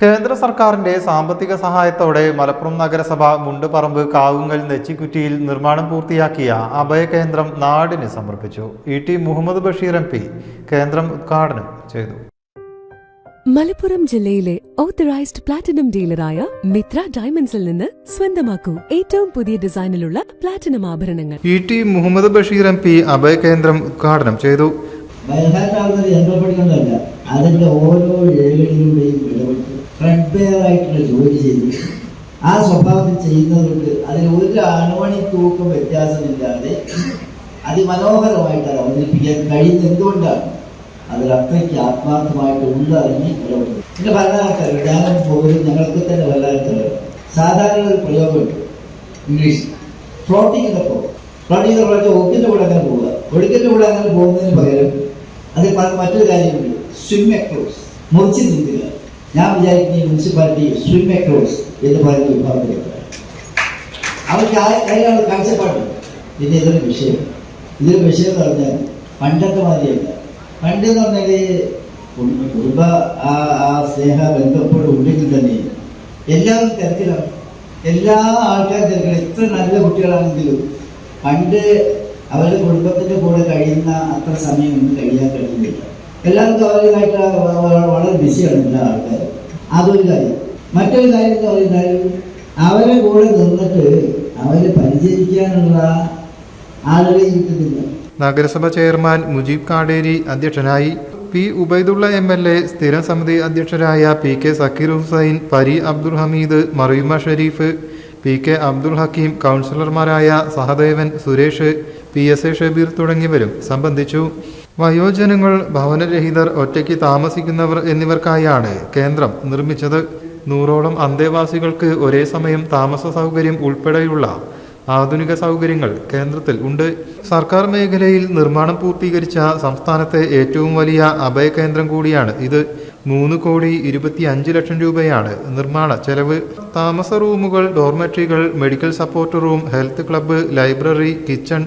കേന്ദ്ര സർക്കാരിന്റെ സാമ്പത്തിക സഹായത്തോടെ മലപ്പുറം നഗരസഭ മുണ്ടുപറമ്പ് കാവുങ്ങൽ നെച്ചിക്കുറ്റിയിൽ നിർമ്മാണം പൂർത്തിയാക്കിയ അഭയകേന്ദ്രം നാടിന് സമർപ്പിച്ചു. E T Muhammad Basheer M P കേന്ദ്രം ഉദ്ഘാടനം ചെയ്തു. മലപ്പുറം ജില്ലയിലെ ഓത്തറൈസ്ഡ് പ്ലാറ്റിനം ഡീലറായ മിത്ര ഡയമണ്ട്സിൽ നിന്ന് സ്വന്തമാക്കൂ. ഏറ്റവും പുതിയ ഡിസൈനിലുള്ള പ്ലാറ്റിനം ആഭരണങ്ങൾ. E T Muhammad Basheer M P അഭയകേന്ദ്രം ഉദ്ഘാടനം ചെയ്തു. അതിന്റെ ഓരോ ഏഴിലൂടെയും ആയിട്ടുള്ള ജോലി ചെയ്ത് ആ സ്വഭാവത്തിൽ ചെയ്യുന്നതുകൊണ്ട് അതിൽ ഒരു അണുമണി തൂക്കം വ്യത്യാസമില്ലാതെ അതിമനോഹരമായിട്ട് അത് അവതരിപ്പിക്കാൻ കഴിയുന്നത്. എന്തുകൊണ്ടാണ്? അതിൽ അത്രയ്ക്ക് ആത്മാർത്ഥമായിട്ട് ഉണ്ടറിഞ്ഞ് ഇടപെടുന്നു പിന്നെ പല ആൾക്കാർ ഞാനും പോകുന്നത് ഞങ്ങൾക്ക് തന്നെ പല ആൾക്കാർ സാധാരണ ഒരു പ്രയോഗമുണ്ട്. ഇംഗ്ലീഷ്. ഫ്ലോട്ടിംഗ് പോകും. ഫ്ലോട്ടിംഗ് പറഞ്ഞാൽ ഒക്കിന്റെ കൂടെ അങ്ങനെ പോവുക ഒടുക്കിന്റെ കൂടെ അങ്ങനെ പോകുന്നതിന് പകരം അതിൽ മറ്റൊരു കാര്യമുണ്ട്. സ്വിം അക്രോസ് മുറിച്ച് നീന്തുക. ഞാൻ വിചാരിക്കുന്ന ഈ മുനിസിപ്പാലിറ്റി സ്വിം ക്ലോസ് എന്ന് പറയുന്ന വിഭാഗത്തിലേക്ക് അവർക്ക് അതിനാണ് കാഴ്ചപ്പാട് പിന്നെ ഇതൊരു വിഷയം ഇതൊരു വിഷയം എന്ന് പറഞ്ഞാൽ പണ്ടത്തെ മാതിരിയല്ല. പണ്ട് എന്ന് പറഞ്ഞാൽ കുടുംബ ആ ആ സ്നേഹ ബന്ധപ്പോഴും ഉണ്ടെങ്കിൽ തന്നെ എല്ലാവരും തിരക്കിലാണ്. എല്ലാ ആൾക്കാരും തിരക്കിലാണ്. എത്ര നല്ല കുട്ടികളാണെങ്കിലും പണ്ട് അവരുടെ കുടുംബത്തിന്റെ കൂടെ കഴിയുന്ന അത്ര സമയം ഒന്നും കഴിയാൻ എല്ലാവർക്കും കാര്യമായിട്ട് വളരെ ബിസിയാണ് എല്ലാ ആൾക്കാരും. അതൊരു കാര്യം. മറ്റൊരു കാര്യം എന്ന് പറയുന്നത് അവരെ കൂടെ നിന്നിട്ട് അവരെ പരിചരിക്കാനുള്ള ആളുകളെ കിട്ടുന്നില്ല നഗരസഭ ചെയർമാൻ മുജീബ് കാടേരി അധ്യക്ഷനായി P Ubaidulla M L A സ്ഥിരം സമിതി അധ്യക്ഷരായ പി കെ സക്കീർ ഹുസൈൻ പരി അബ്ദുൽ ഹമീദ് മറിയുമ ഷെരീഫ് പി കെ അബ്ദുൽ ഹക്കീം കൗൺസിലർമാരായ Sahadevan Suresh P S A Shabeer തുടങ്ങിയവരും സംബന്ധിച്ചു. വയോജനങ്ങൾ ഭവനരഹിതർ ഒറ്റയ്ക്ക് താമസിക്കുന്നവർ എന്നിവർക്കായാണ് കേന്ദ്രം നിർമ്മിച്ചത്. നൂറോളം അന്തേവാസികൾക്ക് ഒരേ സമയം താമസ സൗകര്യം ഉൾപ്പെടെയുള്ള ആധുനിക സൗകര്യങ്ങൾ കേന്ദ്രത്തിൽ ഉണ്ട്. സർക്കാർ മേഖലയിൽ നിർമ്മാണം പൂർത്തീകരിച്ച സംസ്ഥാനത്തെ ഏറ്റവും വലിയ അഭയകേന്ദ്രം കൂടിയാണ് ഇത്. മൂന്ന് കോടി ഇരുപത്തി അഞ്ച് ലക്ഷം രൂപയാണ് നിർമ്മാണ ചെലവ്. താമസ റൂമുകൾ ഡോർമെട്രികൾ medical support room health club library kitchen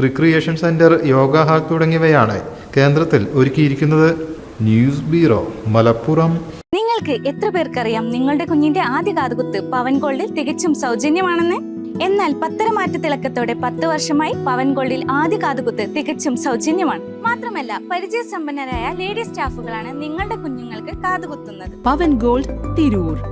recreation centre yoga hall തുടങ്ങിയവയാണ് കേന്ദ്രത്തിൽ ഒരുക്കിയിരിക്കുന്നത്. News bureau Malappuram. നിങ്ങൾക്ക് എത്ര പേർക്കറിയാം നിങ്ങളുടെ കുഞ്ഞിന്റെ ആദ്യ കാതുകുത്ത് പവൻ ഗോൾഡിൽ തികച്ചും സൗജന്യമാണെന്ന്? എന്നാൽ പത്തര പത്തരമാറ്റ തിളക്കത്തോടെ പത്ത് വർഷമായി പവൻ ഗോൾഡിൽ ആദ്യ കാതുകുത്ത് തികച്ചും സൗജന്യമാണ്. മാത്രമല്ല പരിചയസമ്പന്നരായ ലേഡി സ്റ്റാഫുകളാണ് നിങ്ങളുടെ കുഞ്ഞുങ്ങൾക്ക് കാതുകുത്തുന്നത്. Pavan gold Tirur.